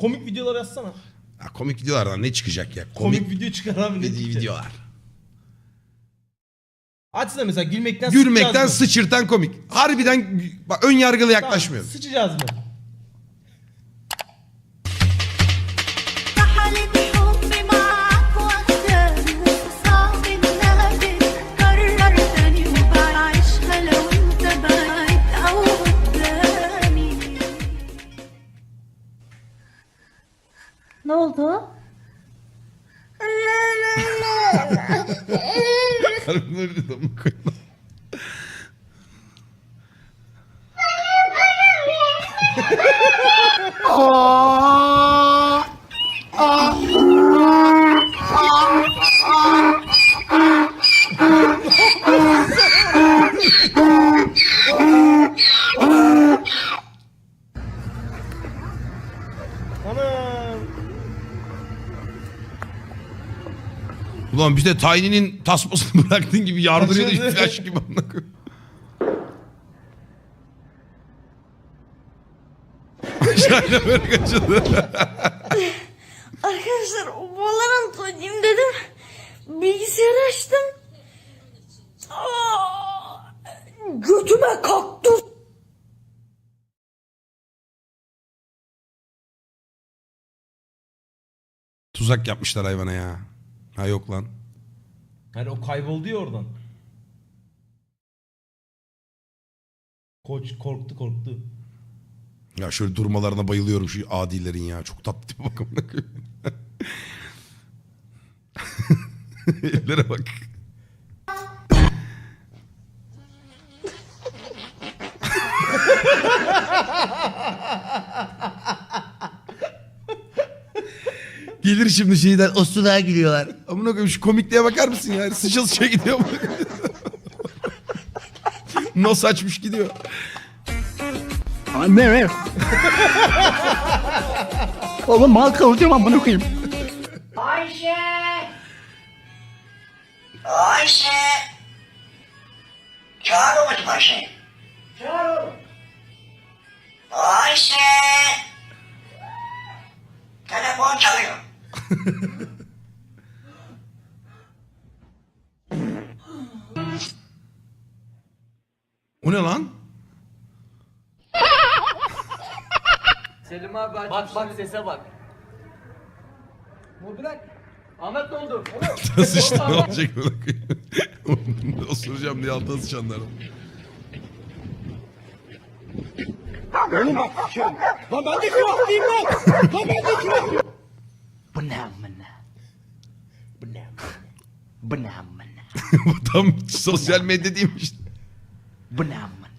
Komik videolar yazsana. Ya komik videolardan ne çıkacak ya? Komik, Komik, video çıkar abi. ne dediği çıkacak? videolar. Açsana mesela gülmekten Gülmekten sıçacağız mı? sıçırtan komik. Harbiden bak, ön yargılı Tamam, yaklaşmıyorum. Sıçacağız mı? Ne oldu? Karımları da mı koyma? Anam. Ulan bir de Tiny'nin tasmasını bıraktığın gibi yardırıyordu Kaçırdı. flash gibi. Şahane böyle kaçırdı. Arkadaşlar Valorant oynayayım dedim. Bilgisayarı açtım. Aa, götüme kalktı. Tuzak yapmışlar hayvana ya. Ha yok lan. Hani o kayboldu ya oradan. Koç korktu korktu. Ya şöyle durmalarına bayılıyorum şu adilerin ya. Çok tatlı tipe bak. Ellere bak. Gelir şimdi şeyden osuna gülüyorlar. Amına koyayım şu komikliğe bakar mısın ya? Sıça sıça gidiyor. Nos açmış gidiyor. Anne. Oğlum mal kavuracağım amına koyayım. Ayşe! Ayşe! Çağır babacım Ayşe. Çağır oğlum. Ayşe! Telefon çalıyor. O ne lan? Selim abi aç. Bak bak sese bak. Bu bırak. Ahmet ne oldu? Nasıl işte ne olacak böyle koyayım. Osuracağım diye altına sıçanlar. Bu ne amına? Bu ne? Bu ne amına? Bu tam sosyal medya değilmiş. Bu ne amına?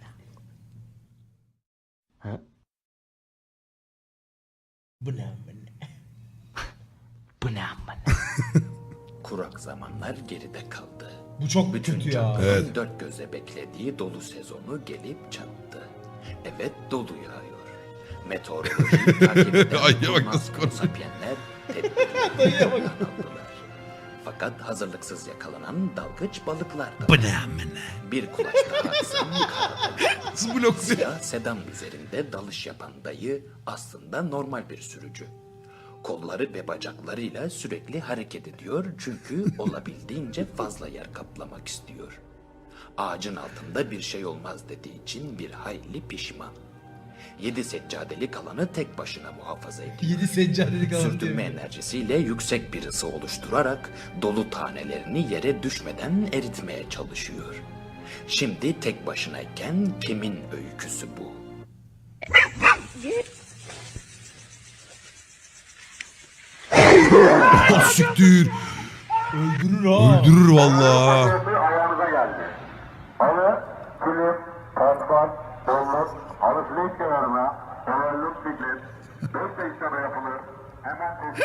Bu ne amına? Kurak zamanlar geride kaldı. Bu çok Bütün kötü ya. Evet. dört gözle beklediği dolu sezonu gelip çattı. Evet dolu yağıyor. Meteoroloji takip eden Ayya bak durmaz nasıl aldılar. Fakat hazırlıksız yakalanan dalgıç balıklar da Bu ne amına? Bir kulaç daha atsam karada. Siyah sedan üzerinde dalış yapan dayı aslında normal bir sürücü. Kolları ve bacaklarıyla sürekli hareket ediyor çünkü olabildiğince fazla yer kaplamak istiyor. Ağacın altında bir şey olmaz dediği için bir hayli pişman. Yedi seccadeli kalanı tek başına muhafaza ediyor. 7 seccadelik adam Sürdürme enerjisiyle yüksek bir ısı oluşturarak dolu tanelerini yere düşmeden eritmeye çalışıyor. Şimdi tek başınayken kimin öyküsü bu? Oh siktir. Öldürür ha. Öldürür valla.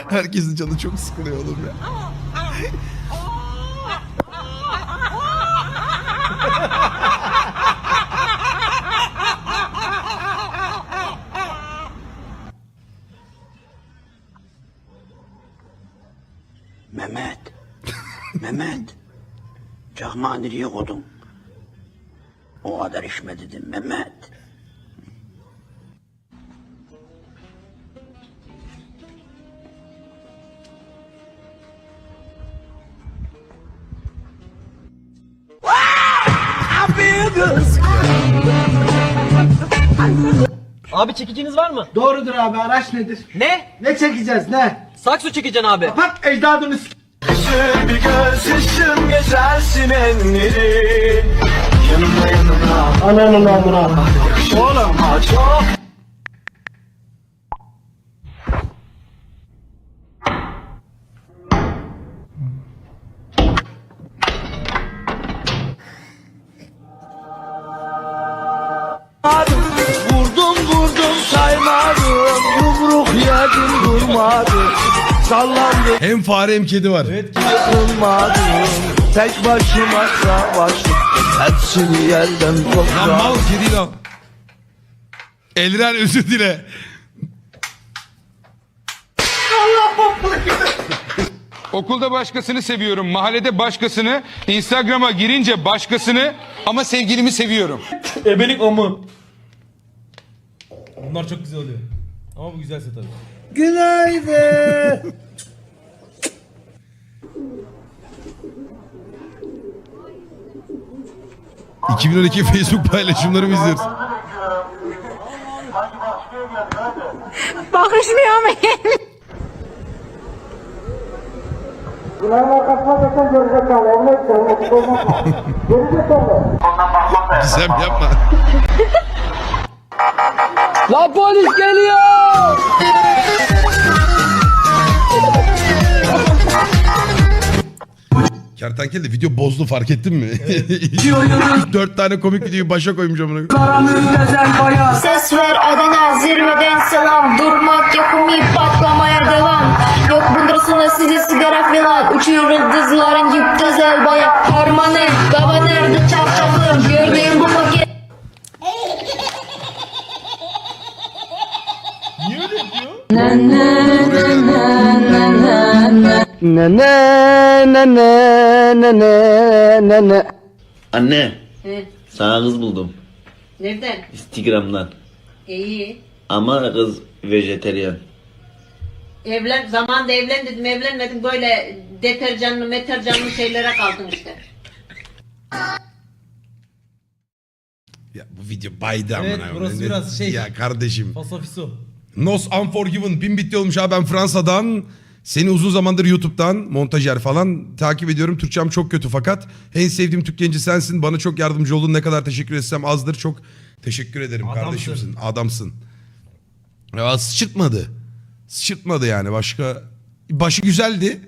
Herkesin canı çok sıkılıyor oğlum ya. Mehmet. Mehmet. Çakmağı nereye? O kadar içme dedim Mehmet. Abi çekiciniz var mı? Doğrudur abi araç nedir? Ne? Ne çekeceğiz ne? Saksı çekeceksin abi. Bak ecdadını s- Vurdum Yumruk yedim durmadım Sallandım Hem fare hem kedi var. yıkılmadım Tek başıma savaştım Hepsini yerden Lan toprağa mal kedi lan. Elren özür dile. Okulda başkasını seviyorum, mahallede başkasını, Instagram'a girince başkasını ama sevgilimi seviyorum. Ebelik amı. Bunlar çok güzel oluyor. Ama bu güzelse tabii. Günaydın. 2012 Facebook paylaşımlarımı izliyoruz. Bakışmıyor mu? Gizem yapma. La polis geliyor Kertenkele de video bozdu fark ettin mi? Dört tane komik videoyu başa koymuş amına. Ses ver Adana zirveden selam. Durmak yok umi patlamaya devam. Yok bundrasına sizi sigara filan. Uçuyor yıldızların yük güzel bayak Harmanı baba nerede çarşafım Gördüğüm bu paket Niye öyle yapıyor? Ne ne ne ne ne ne ne ne Anne. Sana kız buldum. Nereden? Instagram'dan. İyi Ama kız vejeteryan. Evlen, zamanda evlen dedim evlenmedim böyle deterjanlı meterjanlı şeylere kaldın işte. Ya bu video baydı amına. Evet, koyayım. burası biraz şey- Ya kardeşim. Fasafiso. Nos Unforgiven bin bitti olmuş abi ben Fransa'dan. Seni uzun zamandır YouTube'dan montajer falan takip ediyorum. Türkçem çok kötü fakat en sevdiğim Türk genci sensin. Bana çok yardımcı oldun. Ne kadar teşekkür etsem azdır. Çok teşekkür ederim Adamsın. kardeşimsin. Adamsın. Ya sıçırtmadı. Sıçırtmadı yani başka. Başı güzeldi.